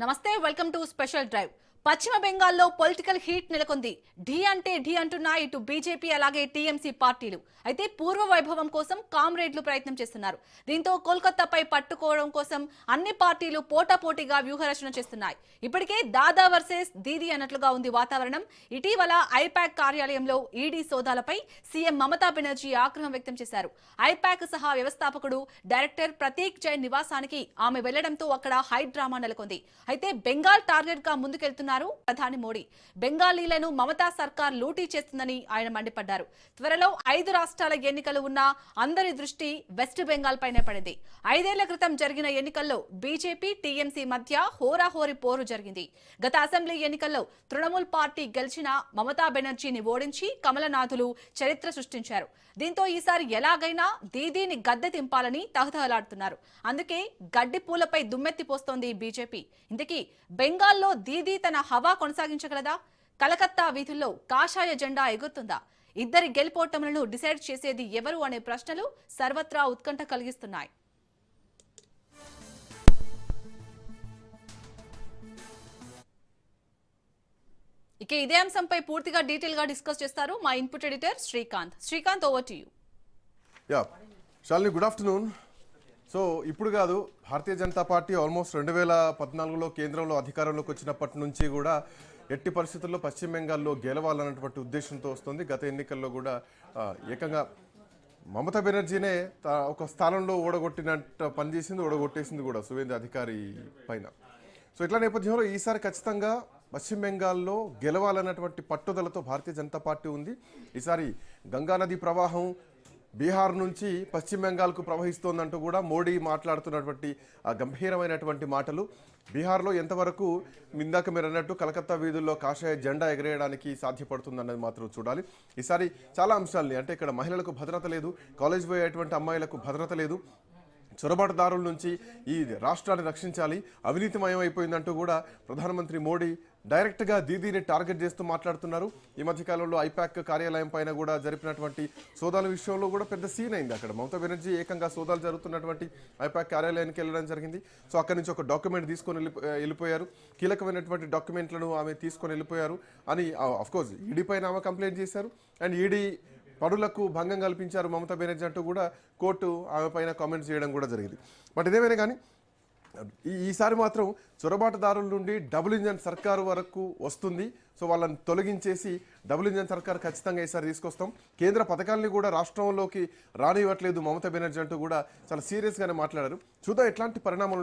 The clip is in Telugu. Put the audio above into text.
నమస్తే వెల్కమ్ టు స్పెషల్ డ్రైవ్. పశ్చిమ బెంగాల్లో పొలిటికల్ హీట్ నెలకొంది. ఢీ అంటే ఢీ అంటున్న ఇటు బీజేపీ అలాగే టీఎంసీ పార్టీలు. అయితే పూర్వ వైభవం కోసం కామ్రేడ్లు ప్రయత్నం చేస్తున్నారు. దీంతో కోల్కతాపై పట్టుకోవడం కోసం అన్ని పార్టీలు పోటాపోటీగా వ్యూహరచన చేస్తున్నాయి. ఇప్పటికే దాదా వర్సెస్ దీదీ అన్నట్లుగా ఉంది వాతావరణం. ఇటీవల ఐపాక్ కార్యాలయంలో ఈడీ సోదాలపై సీఎం మమతా బెనర్జీ ఆగ్రహం వ్యక్తం చేశారు. ఐపాక్ సహా వ్యవస్థాపకుడు డైరెక్టర్ ప్రతీక్ జైన్ నివాసానికి ఆమె వెళ్ళడంతో అక్కడ హై డ్రామా నెలకొంది. అయితే బెంగాల్ టార్గెట్గా ముందుకెళ్తున్న ముందుకెళ్తున్నారు ప్రధాని మోడీ బెంగాలీలను మమతా సర్కార్ లూటీ చేస్తుందని ఆయన మండిపడ్డారు. త్వరలో ఐదు రాష్ట్రాల ఎన్నికలు ఉన్న అందరి దృష్టి వెస్ట్ బెంగాల్ పైనే పడింది. ఐదేళ్ళ క్రితం జరిగిన ఎన్నికల్లో బీజేపీ టీఎంసీ మధ్య హోరాహోరీ పోరు జరిగింది. గత అసెంబ్లీ ఎన్నికల్లో తృణమూల్ పార్టీ గెలిచిన మమతా బెనర్జీని ఓడించి కమలనాథులు చరిత్ర సృష్టించారు. దీంతో ఈసారి ఎలాగైనా దీదీని గద్దె దింపాలని తహతహలాడుతున్నారు. అందుకే గడ్డి పూలపై దుమ్మెత్తి పోస్తోంది బీజేపీ. ఇంతకీ బెంగాల్లో దీదీ తన హవా కొనసాగించగలదా? కలకత్తా వీధుల్లో కాషాయ జెండా ఎగురుతుందా? ఇద్దరి గెలుపోటములను డిసైడ్ చేసేది ఎవరు అనే ప్రశ్నలు సర్వత్రా ఉత్కంఠ కలిగిస్తున్నాయి. ఇక ఇదే అంశంపై పూర్తిగా డీటెయిల్గా డిస్కస్ చేస్తారు మా input editor Srikanth. Srikanth over to you yeah Shalini good afternoon so ఇప్పుడు కాదు భారతీయ జనతా పార్టీ ఆల్మోస్ట్ రెండు వేల పద్నాలుగులో కేంద్రంలో అధికారంలోకి వచ్చినప్పటి నుంచి కూడా ఎట్టి పరిస్థితుల్లో పశ్చిమ బెంగాల్లో గెలవాలన్నటువంటి ఉద్దేశంతో వస్తుంది. గత ఎన్నికల్లో కూడా ఏకంగా మమతా బెనర్జీనే తా- ఒక స్థానంలో ఓడగొట్టినట్టు పనిచేసింది ఓడగొట్టేసింది కూడా సువేంద్ర అధికారి పైన. సో ఇట్లా నేపథ్యంలో ఈసారి ఖచ్చితంగా పశ్చిమ బెంగాల్లో గెలవాలన్నటువంటి పట్టుదలతో భారతీయ జనతా పార్టీ ఉంది. ఈసారి గంగా నది ప్రవాహం బీహార్ నుంచి పశ్చిమ బెంగాల్కు ప్రవహిస్తోందంటూ కూడా మోడీ మాట్లాడుతున్నటువంటి ఆ గంభీరమైనటువంటి మాటలు. బీహార్లో ఎంతవరకు ఇందాక మీరు అన్నట్టు కలకత్తా వీధుల్లో కాషాయ జెండా ఎగరేయడానికి సాధ్యపడుతుందన్నది మాత్రం చూడాలి. ఈసారి చాలా అంశాలని అంటే ఇక్కడ మహిళలకు భద్రత లేదు కాలేజ్ పోయేటువంటి అమ్మాయిలకు భద్రత లేదు చొరబాటుదారుల నుంచి ఈ రాష్ట్రాన్ని రక్షించాలి అవినీతిమయం అయిపోయిందంటూ కూడా ప్రధానమంత్రి మోడీ డైరెక్ట్గా దీదీని టార్గెట్ చేస్తూ మాట్లాడుతున్నారు. ఈ మధ్యకాలంలో ఐపాక్ కార్యాలయం పైన కూడా జరిపినటువంటి సోదాల విషయంలో కూడా పెద్ద సీన్ అయింది అక్కడ. మమతా బెనర్జీ ఏకంగా సోదాలు జరుగుతున్నటువంటి ఐపాక్ కార్యాలయానికి వెళ్ళడం జరిగింది. సో అక్కడి నుంచి ఒక డాక్యుమెంట్ తీసుకొని వెళ్ళి- వెళ్ళిపోయారు. కీలకమైనటువంటి డాక్యుమెంట్లను ఆమె తీసుకొని వెళ్ళిపోయారు అని కోర్స్ ఈడీ పైన ఆమె కంప్లైంట్ చేశారు. అండ్ ఈడీ పరులకు భంగం కల్పించారు మమతా బెనర్జీ అంటూ కూడా కోర్టు ఆమె పైన కామెంట్స్ చేయడం కూడా జరిగింది. బట్ ఇదేమైనా కానీ ఈ ఈసారి మాత్రం చొరబాటుదారుల నుండి డబుల్ ఇంజన్ సర్కారు వరకు వస్తుంది. సో వాళ్ళని తొలగించేసి డబుల్ ఇంజన్ సర్కార్ ఖచ్చితంగా ఈసారి తీసుకొస్తాం. కేంద్ర పథకాలని కూడా రాష్ట్రంలోకి రానివ్వట్లేదు మమతా బెనర్జీ అంటూ కూడా చాలా సీరియస్గానే మాట్లాడారు. చూద్దాం ఎట్లాంటి పరిణామాలు